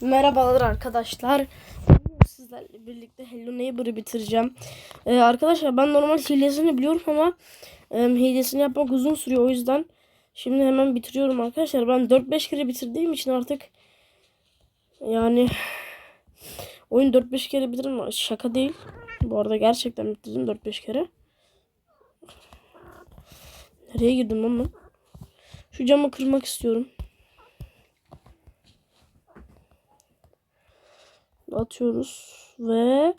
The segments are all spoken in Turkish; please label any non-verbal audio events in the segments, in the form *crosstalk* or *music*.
Merhabalar arkadaşlar. Sizlerle birlikte Hello Neighbor'ı bitireceğim. Ee, arkadaşlar ben normal hilesini biliyorum ama e, hilesini yapmak uzun sürüyor. O yüzden şimdi hemen bitiriyorum arkadaşlar. Ben 4-5 kere bitirdiğim için artık yani oyun 4-5 kere bitiririm. Şaka değil. Bu arada gerçekten bitirdim 4-5 kere. Nereye girdim ben? Şu camı kırmak istiyorum. Atıyoruz ve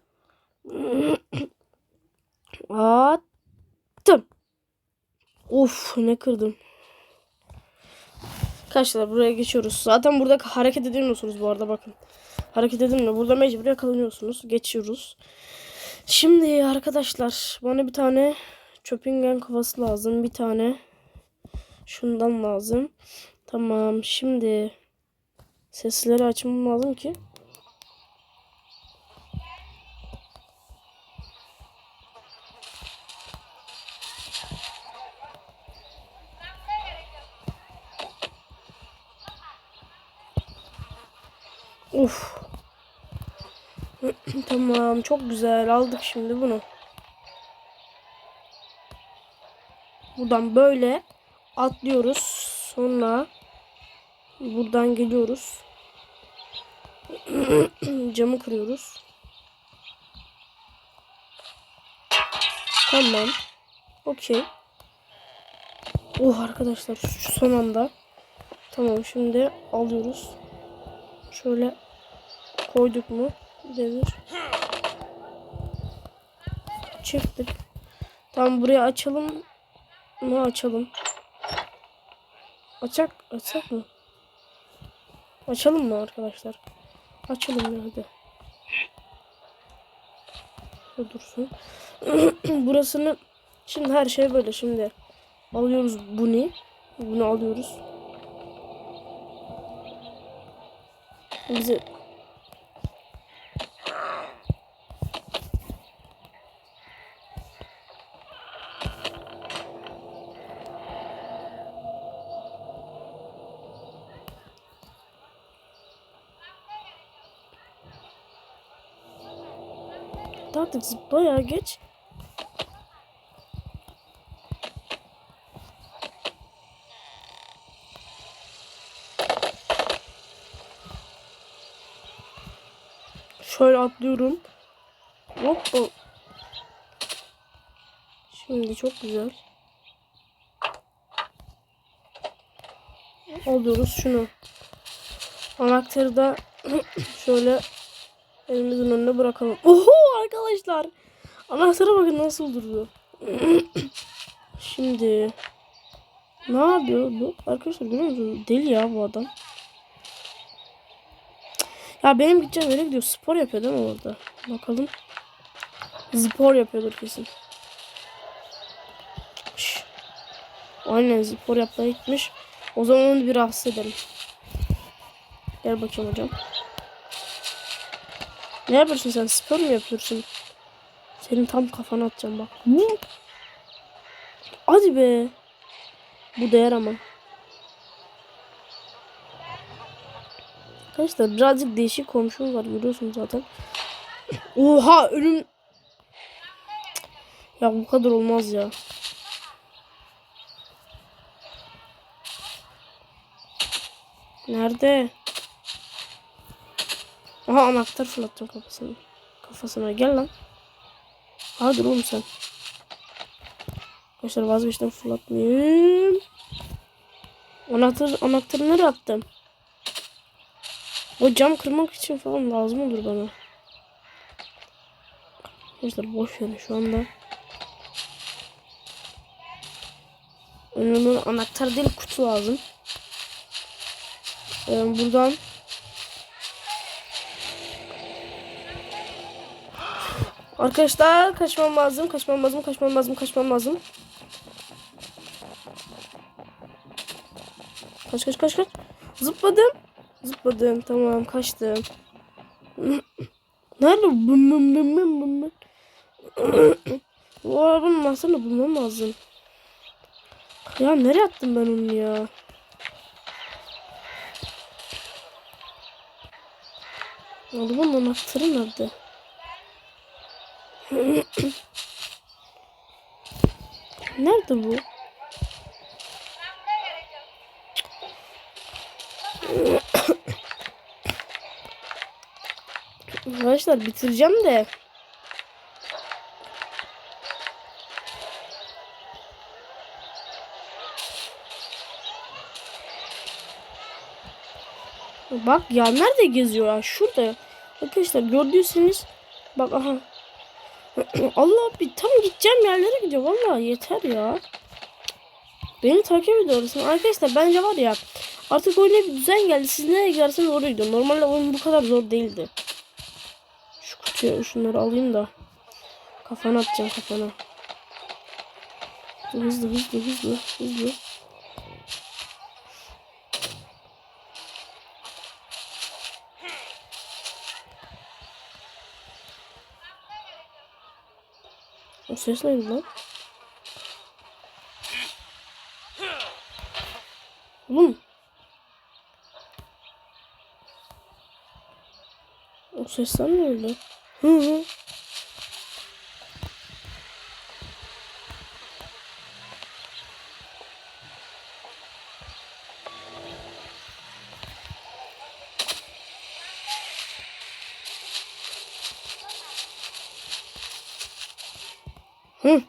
*clears throat* attım. Of ne kırdım. Arkadaşlar buraya geçiyoruz. Zaten burada hareket edemiyorsunuz bu arada bakın. Hareket edilmiyor. Burada mecbur yakalanıyorsunuz. Geçiyoruz. Şimdi arkadaşlar bana bir tane Chopingen kafası lazım. Bir tane şundan lazım. Tamam şimdi sesleri açmam lazım ki Uf. *clears throat* tamam çok güzel aldık şimdi bunu. Buradan böyle atlıyoruz. Sonra buradan geliyoruz. *clears throat* Camı kırıyoruz. Tamam. Okey. Oh arkadaşlar şu son anda. Tamam şimdi alıyoruz. Şöyle koyduk mu? Devir. Çıktık. Tamam buraya açalım mı açalım. Açak açak mı? Açalım mı arkadaşlar? Açalım ya hadi. Şöyle dursun. *clears throat* Burasını şimdi her şey böyle şimdi alıyoruz bunu. Bunu alıyoruz. Bizi Artık bayağı geç. Şöyle atlıyorum. Hop hop. Şimdi çok güzel. Alıyoruz şunu. Anahtarı da *clears throat* şöyle elimizin önüne bırakalım. Oho arkadaşlar. Anahtara bakın nasıl duruyor. *clears throat* Şimdi ne yapıyor bu? Arkadaşlar görüyor musunuz? Deli ya bu adam. Ya benim gideceğim yere gidiyor. Spor yapıyor değil mi orada? Bakalım. Spor yapıyordur kesin. Şş. Aynen spor yapmaya gitmiş. O zaman onu bir rahatsız edelim. Gel bakayım hocam. Ne yapıyorsun sen? Spor mu yapıyorsun? Senin tam kafana atacağım bak. Hadi be. Bu değer ama. Arkadaşlar birazcık değişik komşum var görüyorsunuz zaten. Oha ölüm. Ya bu kadar olmaz ya. Nerede? Aha anahtar fırlattım kafasına. Kafasına gel lan. Hadi oğlum sen. Arkadaşlar vazgeçtim fırlatmayayım. Anahtar, anahtarı nereye attım? O cam kırmak için falan lazım olur bana. Arkadaşlar boş verin şu anda. Önümün anahtar değil kutu lazım. Ee, buradan Arkadaşlar kaçmam lazım, kaçmam lazım, kaçmam lazım, kaçmam lazım. Kaç kaç kaç kaç. Zıpladım. Zıpladım. Tamam kaçtım. Nerede? Bum bum bum bum bum. Bu arabanın anahtarını bulmam lazım. Ya nereye attım ben onu ya? Arabanın anahtarı nerede? Nerede bu? Arkadaşlar bitireceğim de. Bak ya nerede geziyor ya? Şurada. Arkadaşlar gördüyseniz bak aha. *clears throat* Allah bir tam gideceğim yerlere gidiyor. Vallahi yeter ya. Beni takip ediyorsun. Arkadaşlar bence var ya artık oyuna bir düzen geldi. Siz nereye giderseniz oraya gidiyor. Normalde oyun bu kadar zor değildi. Şu şunları alayım da. Kafana atacağım kafana. Hızlı hızlı hızlı hızlı. O ses neydi lan? Oğlum. O sesler ne öyle? Hı hı. Hı.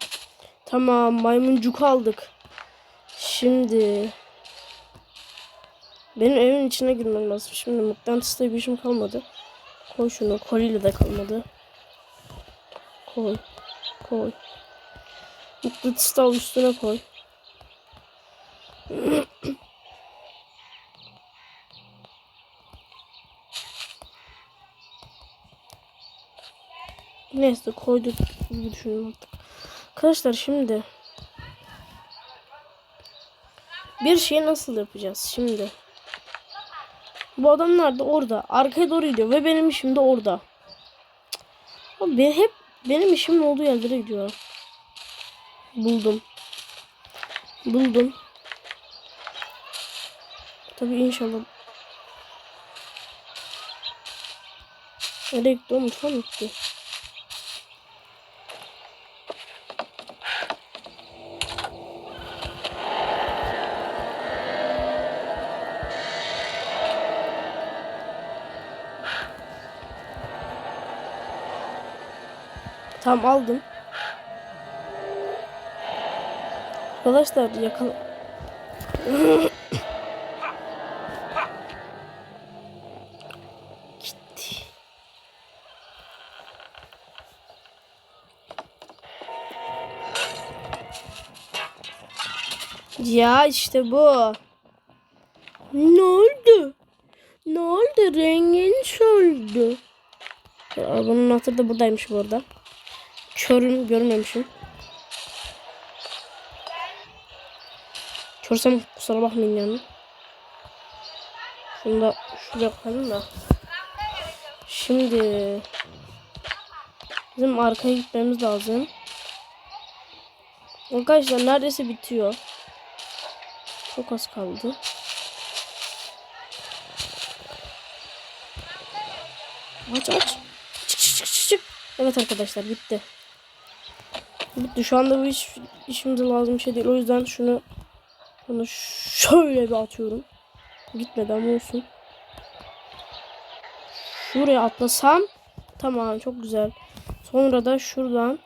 Tamam maymuncuk aldık. Şimdi benim evimin içine girmem lazım. Şimdi mıknatısla bir işim kalmadı. Koy şunu. Koliyle de kalmadı. Koy. Koy. Mıknatısı da üstüne koy. *clears throat* Neyse koyduk gibi düşünüyorum artık. Arkadaşlar şimdi bir şeyi nasıl yapacağız şimdi? Bu adam nerede? Orada. Arkaya doğru gidiyor ve benim işim de orada. Abi hep benim işimin olduğu yerlere gidiyor. Buldum. Buldum. Tabii inşallah. Nereye gitti o mutfağa gitti? Tamam aldım. Arkadaşlar yakala... Gitti. Ya işte bu. Ne oldu? Ne oldu? Rengin soldu. Arabanın anahtarı da buradaymış bu arada. Körüm görmemişim. Körsem kusura bakmayın yani. Şunu da şuraya koyalım da. Şimdi bizim arkaya gitmemiz lazım. Arkadaşlar neredeyse bitiyor. Çok az kaldı. Aç aç. Çık çık çık çık. Evet arkadaşlar bitti. Bitti. Şu anda bu iş işimize lazım bir şey değil. O yüzden şunu bunu şöyle bir atıyorum. Gitmedi ama olsun. Şuraya atlasam tamam çok güzel. Sonra da şuradan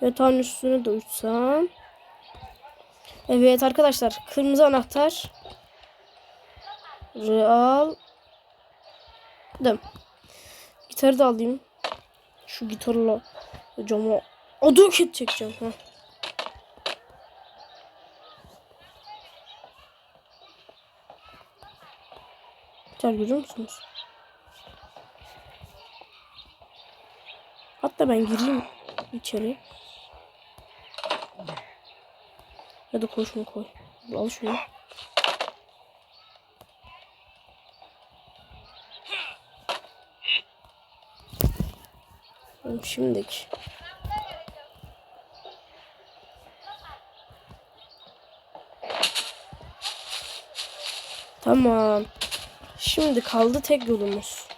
yatağın üstüne de uçsam. Evet arkadaşlar kırmızı anahtar. Real. Dım. Gitarı da alayım. Şu gitarla cama adım kit çekeceğim. Heh. Gitar görüyor musunuz? Hatta ben gireyim içeri. Ya da koy şunu koy. Al şunu. Şimdiki. Tamam. Şimdi kaldı tek yolumuz.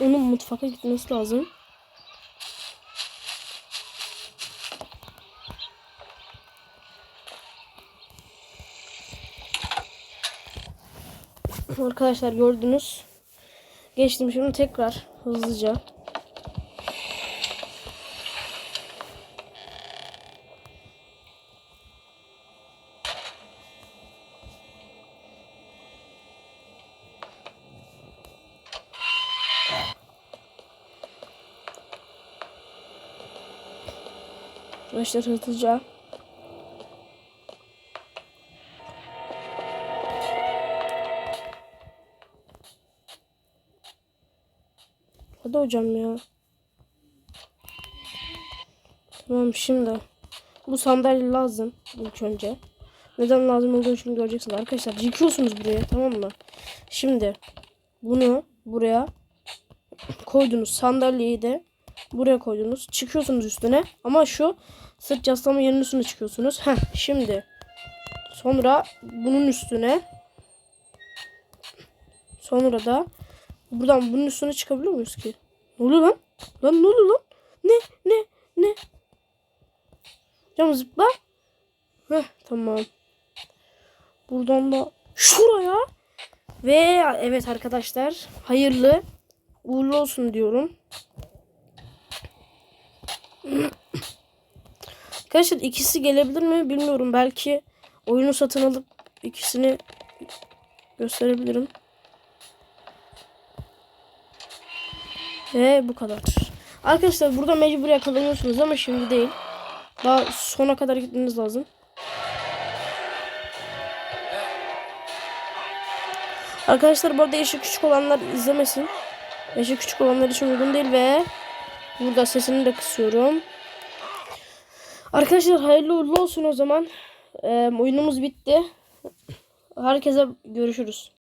Onun mutfağa gitmesi lazım. Arkadaşlar gördünüz. Geçtim şimdi tekrar hızlıca. Arkadaşlar hızlıca. Hadi hocam ya. Tamam şimdi. Bu sandalye lazım ilk önce. Neden lazım olduğunu şimdi göreceksiniz. Arkadaşlar yıkıyorsunuz buraya tamam mı? Şimdi bunu buraya koydunuz. Sandalyeyi de buraya koydunuz. Çıkıyorsunuz üstüne. Ama şu sırt yaslama yerinin üstüne çıkıyorsunuz. Heh şimdi. Sonra bunun üstüne. Sonra da buradan bunun üstüne çıkabiliyor muyuz ki? Ne oluyor lan? Lan ne oluyor lan? Ne? Ne? Ne? Cam zıpla. Heh tamam. Buradan da şuraya. Ve evet arkadaşlar hayırlı uğurlu olsun diyorum. Arkadaşlar ikisi gelebilir mi bilmiyorum. Belki oyunu satın alıp ikisini gösterebilirim. Ve bu kadar. Arkadaşlar burada mecbur yakalanıyorsunuz ama şimdi değil. Daha sona kadar gitmeniz lazım. Arkadaşlar bu arada yaşı küçük olanlar izlemesin. Yaşı küçük olanlar için uygun değil ve burada sesini de kısıyorum. Arkadaşlar hayırlı uğurlu olsun o zaman. Ee, oyunumuz bitti. Herkese görüşürüz.